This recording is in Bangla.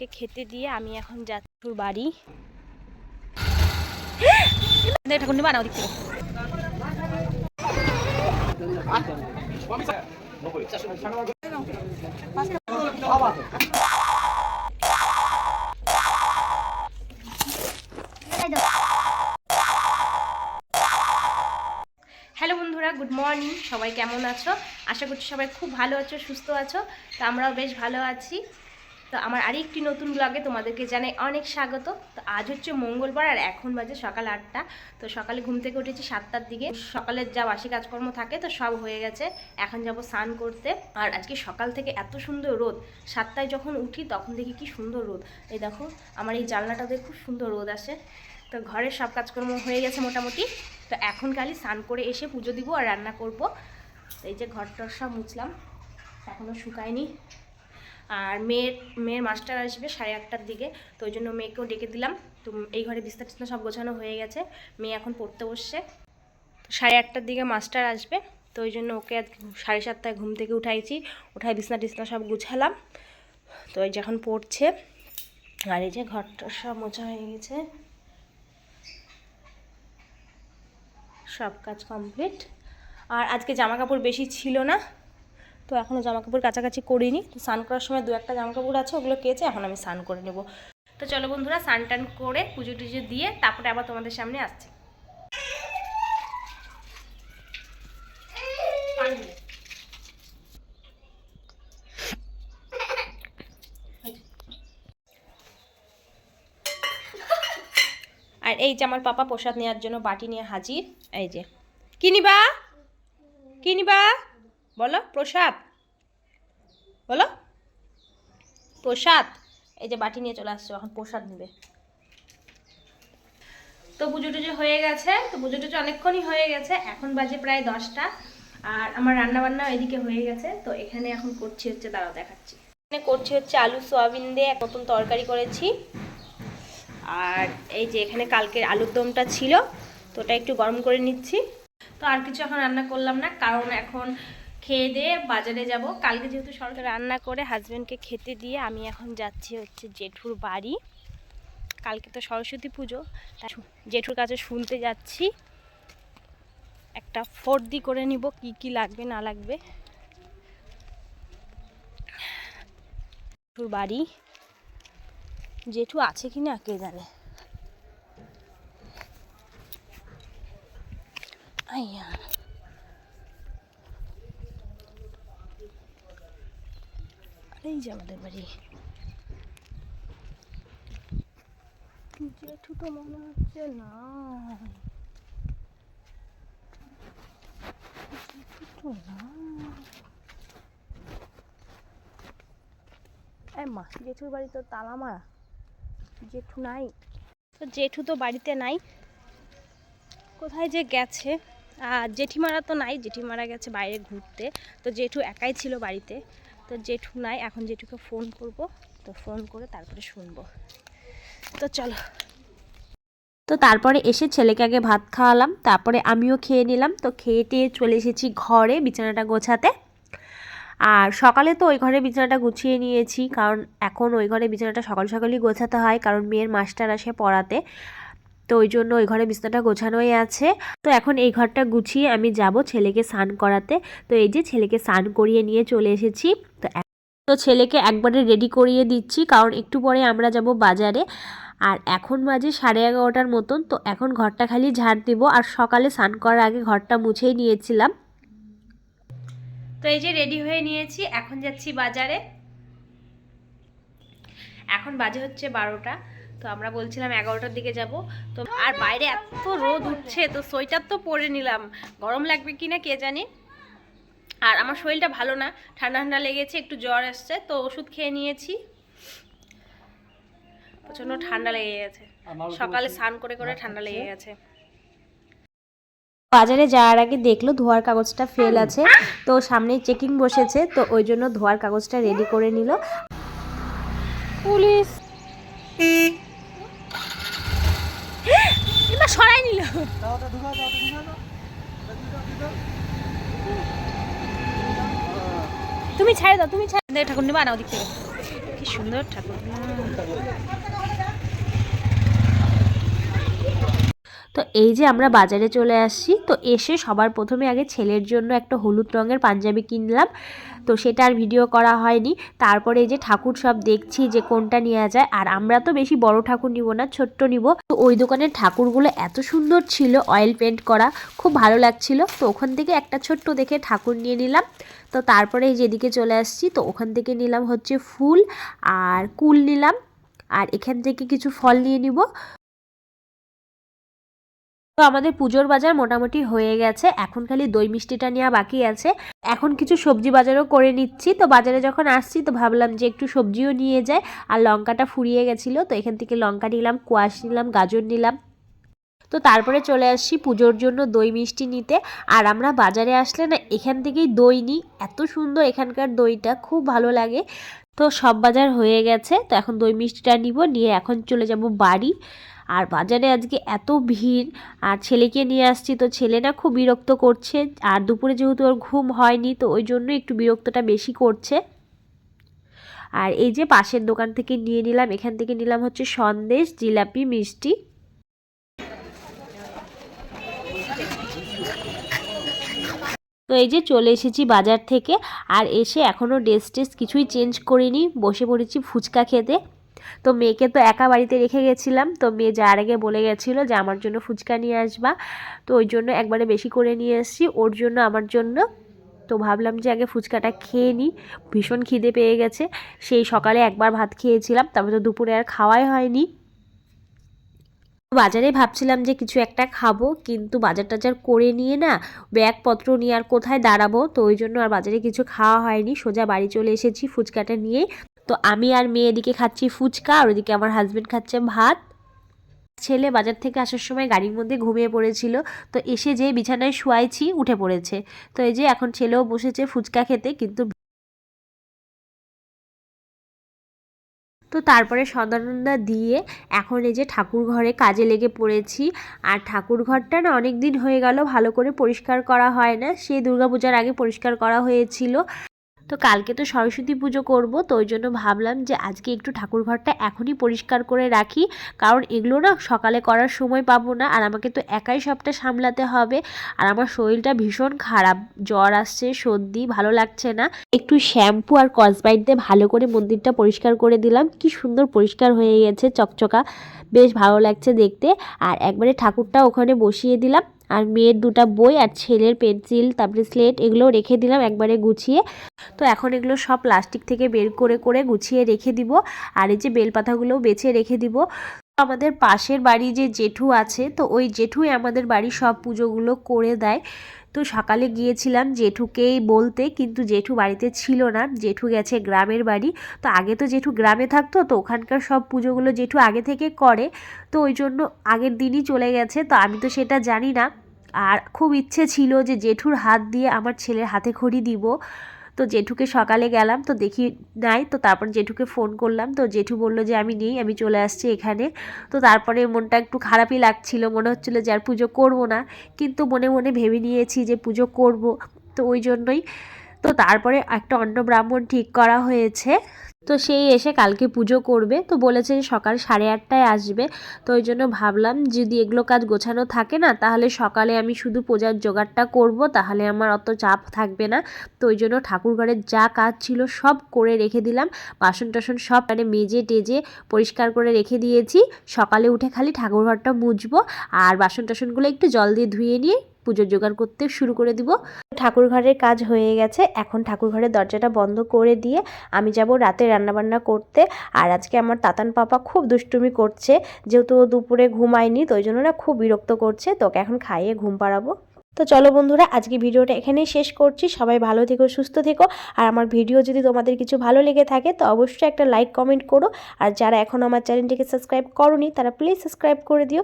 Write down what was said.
হাজবেন্ডকে খেতে দিয়ে আমি এখন যাচ্ছি বাড়ি। হ্যালো বন্ধুরা, গুড মর্নিং। সবাই কেমন আছো? আশা করছি সবাই খুব ভালো আছো, সুস্থ আছো। তো আমরাও বেশ ভালো আছি। তো আমার আরেকটি নতুন ব্লগে তোমাদেরকে জানাই অনেক স্বাগত। তো আজ হচ্ছে মঙ্গলবার আর এখন বাজে সকাল আটটা। তো সকালে ঘুম থেকে উঠেছি সাতটার দিকে। সকালের যা বাসি কাজকর্ম থাকে, তো সব হয়ে গেছে। এখন যাব স্নান করতে। আর আজকে সকাল থেকে এত সুন্দর রোদ। সাতটায় যখন উঠি তখন দেখি কি সুন্দর রোদ। এই দেখো, আমার এই জানলাটাতে খুব সুন্দর রোদ আসে। তো ঘরের সব কাজকর্ম হয়ে গেছে মোটামুটি। তো এখন খালি স্নান করে এসে পুজো দিব আর রান্না করব। এই যে ঘরটর সব মুছলাম। এখনও শুকায়নি। আর মেয়ের মেয়ের মাস্টার আসবে সাড়ে আটটার দিকে, তো ওই জন্য মেয়েকেও ডেকে দিলাম। তো এই ঘরে বিস্তার টিস্তার সব গোছানো হয়ে গেছে, মেয়ে এখন পড়তে বসছে। সাড়ে আটটার দিকে মাস্টার আসবে, তো ওই জন্য ওকে আজ সাড়ে সাতটায় ঘুম থেকে উঠাইছি উঠাই বিছনা টিছনা সব গুছালাম। তো এই যখন পড়ছে, আর এই যে ঘরটা সব মোছা হয়ে গেছে। সব কাজ কমপ্লিট। আর আজকে জামা কাপড় বেশি ছিল না তো এখনও জামা কাপড় কাছাকাছি করিনি। তো স্নান করার সময় দু একটা জামা কাপড় আছে, ওগুলো কেচে এখন আমি স্নান করে নেব। তো চলো বন্ধুরা, স্নান টান করে পুজো টুজো দিয়ে তারপরে আবার তোমাদের সামনে আসছি। আর এই যে আমার পাপা প্রসাদ নেওয়ার জন্য বাটি নিয়ে হাজির, এই যে। কি নিবা কি নিবা বলো, প্রসাদ। বলো। প্রসাদ। এই যে বাটি নিয়ে চলে আসছো, এখন প্রসাদ নেবে। তো পুজো টুজো হয়ে গেছে, তো পুজো টুজো অনেকক্ষণই হয়ে গেছে, এখন বাজে প্রায় দশটা, আর আমার রান্না বান্না এদিকে হয়ে গেছে, তো এখানে এখন করছি হচ্ছে দাঁড়াও দেখাচ্ছি। এখানে করছি হচ্ছে আলু, সোয়াবিন দিয়ে নতুন তরকারি করেছি। আর এই যে এখানে কালকের আলুর দমটা ছিল, তো ওটা একটু গরম করে নিচ্ছি। তো আর কিছু এখন রান্না করলাম না, কারণ এখন খেয়ে দিয়ে বাজারে যাব। কালকে যেহেতু সরকার রান্না করে হাজব্যান্ডকে খেতে দিয়ে আমি এখন যাচ্ছি হচ্ছে জেঠুর বাড়ি। কালকে তো সরস্বতী পুজো জেঠুর কাছে শুনতে যাচ্ছি। একটা ফর্দি করে নিব, কি কি লাগবে, না লাগবে। জেঠুর বাড়ি। জেঠু আছে কি না কে জানে? আইয়া এই যে আমাদের বাড়ি জেঠু মনে হচ্ছে, না। জেঠু মা জেঠুর বাড়ি তো তালা মারা জেঠু নাই। তো জেঠু তো বাড়িতে নাই। কোথায় যে গেছে? আর জেঠিমারা তো নাই, জেঠিমারা গেছে বাইরে ঘুরতে। তো জেঠু একাই ছিল বাড়িতে। তো জেঠু নাই, এখন জেঠুকে ফোন করব। তো ফোন করে তারপরে শুনব। তো চলো। তো তারপরে এসে ছেলেকে আগে ভাত খাওয়ালাম, তারপরে আমিও খেয়ে নিলাম। তো খেয়ে টেয়ে চলে এসেছি ঘরে বিছানাটা গোছাতে। আর সকালে তো ওই ঘরে বিছানাটা গুছিয়ে নিয়েছি, কারণ এখন ওই ঘরে বিছানাটা সকাল সকালই গোছাতে হয়, কারণ মেয়ের মাস্টার আসে পড়াতে। তো ওই জন্য ওই ঘরে বিছানাটা গোছানোই আছে। তো এখন এই ঘরটা গুছিয়ে আমি যাব ছেলেকে স্নান করাতে। তো এই যে ছেলেকে স্নান করিয়ে নিয়ে চলে এসেছি। তো তো ছেলেকে একবারে রেডি করিয়ে দিচ্ছি, কারণ একটু পরে আমরা যাব বাজারে। আর এখন বাজে সাড়ে এগারোটার মতন, তো এখন ঘরটা খালি ঝাড় দিব। আর সকালে স্নান করার আগে ঘরটা মুছেই নিয়েছিলাম। তো এই যে রেডি হয়ে নিয়েছি, এখন যাচ্ছি বাজারে। এখন বাজে হচ্ছে বারোটা। তো আমরা বলছিলাম এগারোটার দিকে যাব। তো আর বাইরে এত রোদ উঠছে তো সোয়েটার তো পরে নিলাম। গরম লাগবে কি না কে জানি? আর আমার শরীরটা ভালো না ঠান্ডা ঠান্ডা লেগেছে একটু জ্বর আসছে তো ওষুধ খেয়ে নিয়েছি। প্রচণ্ড ঠান্ডা লেগে গেছে। সকালে স্নান করে করে ঠান্ডা লেগে গেছে। বাজারে যাওয়ার আগে দেখল ধোয়ার কাগজটা ফেল আছে তো সামনে চেকিং বসেছে তো ওই জন্য ধোয়ার কাগজটা রেডি করে নিল। পুলিশ! নিল তুমি ছাড়ে দাও তুমি ছাড়ে ঠাকুর নিবা না ওদিক থেকে। কি সুন্দর ঠাকুর। তো এই যে আমরা বাজারে চলে আসছি, তো এসে সবার প্রথমে আগে ছেলের জন্য একটা হলুদ রঙের পাঞ্জাবি কিনলাম। তো সেটা আর ভিডিও করা হয়নি। তারপরে এই যে ঠাকুর সব দেখছি যে কোনটা নেওয়া যায়। আর আমরা তো বেশি বড় ঠাকুর নিব না, ছোট্ট নিব। তো ওই দোকানের ঠাকুরগুলো এত সুন্দর ছিল অয়েল পেন্ট করা, খুব ভালো লাগছিল। তো ওখান থেকে একটা ছোট্ট দেখে ঠাকুর নিয়ে নিলাম। তো তারপরে এই যেদিকে চলে আসছি, তো ওখান থেকে নিলাম হচ্ছে ফুল। আর কুল নিলাম। আর এখান থেকে কিছু ফল নিয়ে নিব। তো আমাদের পুজোর বাজার মোটামুটি হয়ে গেছে। এখন খালি দই মিষ্টিটা নেওয়া বাকি আছে। এখন কিছু সবজি বাজারও করে নিচ্ছি। তো বাজারে যখন আসছি তো ভাবলাম যে একটু সবজিও নিয়ে যায় আর লঙ্কাটা ফুরিয়ে গেছিল। তো এখান থেকে লঙ্কা নিলাম, কোয়াশ নিলাম, গাজর নিলাম। তো তারপরে চলে আসছি পুজোর জন্য দই মিষ্টি নিতে। আর আমরা বাজারে আসলে না এখান থেকেই দই নিই। এত সুন্দর এখানকার দইটা, খুব ভালো লাগে। তো সব বাজার হয়ে গেছে। তো এখন দই মিষ্টিটা নিব। নিয়ে এখন চলে যাব বাড়ি। আর বাজারে আজকে এত ভিড়, আর ছেলেকে নিয়ে আসছি তো ছেলে না খুব বিরক্ত করছে, আর দুপুরে যেহেতু ওর ঘুম হয়নি তো ওই জন্য একটু বিরক্তটা বেশি করছে। আর এই যে পাশের দোকান থেকে নিয়ে নিলাম, এখান থেকে নিলাম হচ্ছে সন্দেশ, জিলাপি, মিষ্টি। তো এই যে চলে এসেছি বাজার থেকে, আর এসে এখনও ড্রেস টেস কিছুই চেঞ্জ করিনি, বসে পড়েছি ফুচকা খেতে। তো মেয়েকে তো একা বাড়িতে রেখে গেছিলাম। তো মেয়ে যার আগে বলে গেছিল যে, আমার জন্য ফুচকা নিয়ে আসবা। তো ওই জন্য একবারে বেশি করে নিয়ে এসেছি। ওর জন্য, আমার জন্য। তো ভাবলাম যে, আগে ফুচকাটা খেয়ে নিই। ভীষণ খিদে পেয়ে গেছে। সেই সকালে একবার ভাত খেয়েছিলাম। তারপর তো দুপুরে আর খাওয়াই হয়নি। বাজারে ভাবছিলাম যে, কিছু একটা খাব। কিন্তু বাজার টাজার করে নিয়ে না, ব্যাগপত্র নিয়ে আর কোথায় দাঁড়াবো? তো ওই জন্য আর বাজারে কিছু খাওয়া হয়নি। সোজা বাড়ি চলে এসেছি ফুচকাটা নিয়ে। তো আমি আর মেয়ে এদিকে খাচ্ছি ফুচকা, আর ওদিকে আমার হাজব্যান্ড খাচ্ছে ভাত। ছেলে বাজার থেকে আসার সময় গাড়ির মধ্যে ঘুমিয়ে পড়েছিল, তো এসে যে বিছানায় শুয়াইছি, উঠে পড়েছে। তো এই যে এখন ছেলেও বসেছে ফুচকা খেতে, কিন্তু তো তারপরে সদানন্দা দিয়ে এখন এই যে ঠাকুর ঘরে কাজে লেগে পড়েছি। আর ঠাকুর ঘরটা না অনেক দিন হয়ে গেল, ভালো করে পরিষ্কার করা হয় না। সেই দুর্গাপূজার আগে পরিষ্কার করা হয়েছিল। তো কালকে তো সরস্বতী পুজো করব, তো ওই জন্য ভাবলাম যে আজকে একটু ঠাকুর ঘরটা এখনই পরিষ্কার করে রাখি। কারণ এগুলো না সকালে করার সময় পাবো না, আর আমাকে তো একাই সবটা সামলাতে হবে। আর আমার শরীরটা ভীষণ খারাপ, জ্বর আসছে, সর্দি, ভালো লাগছে না। একটু শ্যাম্পু আর কসবাইট দিয়ে ভালো করে মন্দিরটা পরিষ্কার করে দিলাম। কি সুন্দর পরিষ্কার হয়ে গেছে, চকচকা। বেশ ভালো লাগছে দেখতে। আর একবারে ঠাকুরটা ওখানে বসিয়ে দিলাম। আর মেয়ের দুটা বই আর ছেলের পেন্সিল, তারপরে স্লেট এগুলো রেখে দিলাম একবারে গুছিয়ে। তো এখন এগুলো সব প্লাস্টিক থেকে বের করে করে গুছিয়ে রেখে দিব। আর এই যে বেলপাতাগুলোও বেছে রেখে দিব। আমাদের পাশের বাড়ি যে জেঠু আছে, তো ওই জেঠুই আমাদের বাড়ি সব পুজোগুলো করে দেয়। তো সকালে গিয়েছিলাম জেঠুকেই বলতে, কিন্তু জেঠু বাড়িতে ছিল না। জেঠু গেছে গ্রামের বাড়ি। তো আগে তো জেঠু গ্রামে থাকতো, তো ওখানকার সব পুজোগুলো জেঠু আগে থেকে করে। তো ওই জন্য আগের দিনই চলে গেছে, তো আমি তো সেটা জানি না। আর খুব ইচ্ছে ছিল যে জেঠুর হাত দিয়ে আমার ছেলের হাতে খড়ি দিব। তো জেঠুকে সকালে গেলাম, তো দেখি নাই, তো তারপর জেঠুকে ফোন করলাম, তো জেঠু বলল যে আমি নেই, আমি চলে আসছি এখানে। তো তারপরে মনটা একটু খারাপই লাগছিল, মনে হচ্ছিল যে আর পুজো করব না, কিন্তু মনে মনে ভেবে নিয়েছি যে পুজো করব, তো ওই জন্যই। তো তারপরে একটা অন্ন ব্রাহ্মণ ঠিক করা হয়েছে তো সেই এসে কালকে পুজো করবে। তো বলেছে যে সকাল সাড়ে আটটায় আসবে। তো ওই জন্য ভাবলাম, যদি এগুলো কাজ গোছানো থাকে না, তাহলে সকালে আমি শুধু পূজার জোগাড়টা করব, তাহলে আমার অত চাপ থাকবে না। তো ওই জন্য ঠাকুর ঘরের যা কাজ ছিল সব করে রেখে দিলাম। বাসন টাসন সব মানে মেজে টেজে পরিষ্কার করে রেখে দিয়েছি। সকালে উঠে খালি ঠাকুর ঘরটা মুছবো, আর বাসন টাসনগুলো একটু জল দিয়ে ধুয়ে নিয়ে পুজোর জোগাড় করতে শুরু করে দিব। ঠাকুর ঘরের কাজ হয়ে গেছে। এখন ঠাকুর ঘরের দরজাটা বন্ধ করে দিয়ে আমি যাব রাতে রান্নাবান্না করতে। আর আজকে আমার তাতান পাপা খুব দুষ্টুমি করছে, যেহেতু দুপুরে ঘুমায়নি, তো ওই জন্য না খুব বিরক্ত করছে। তোকে এখন খাইয়ে ঘুম পাড়াবো। তো চলো বন্ধুরা, আজকে ভিডিওটা এখানেই শেষ করছি। সবাই ভালো থেকো, সুস্থ থেকো। আর আমার ভিডিও যদি তোমাদের কিছু ভালো লেগে থাকে, তো অবশ্যই একটা লাইক, কমেন্ট করো। আর যারা এখন আমার চ্যানেলটিকে সাবস্ক্রাইব করনি, তারা প্লিজ সাবস্ক্রাইব করে দিও।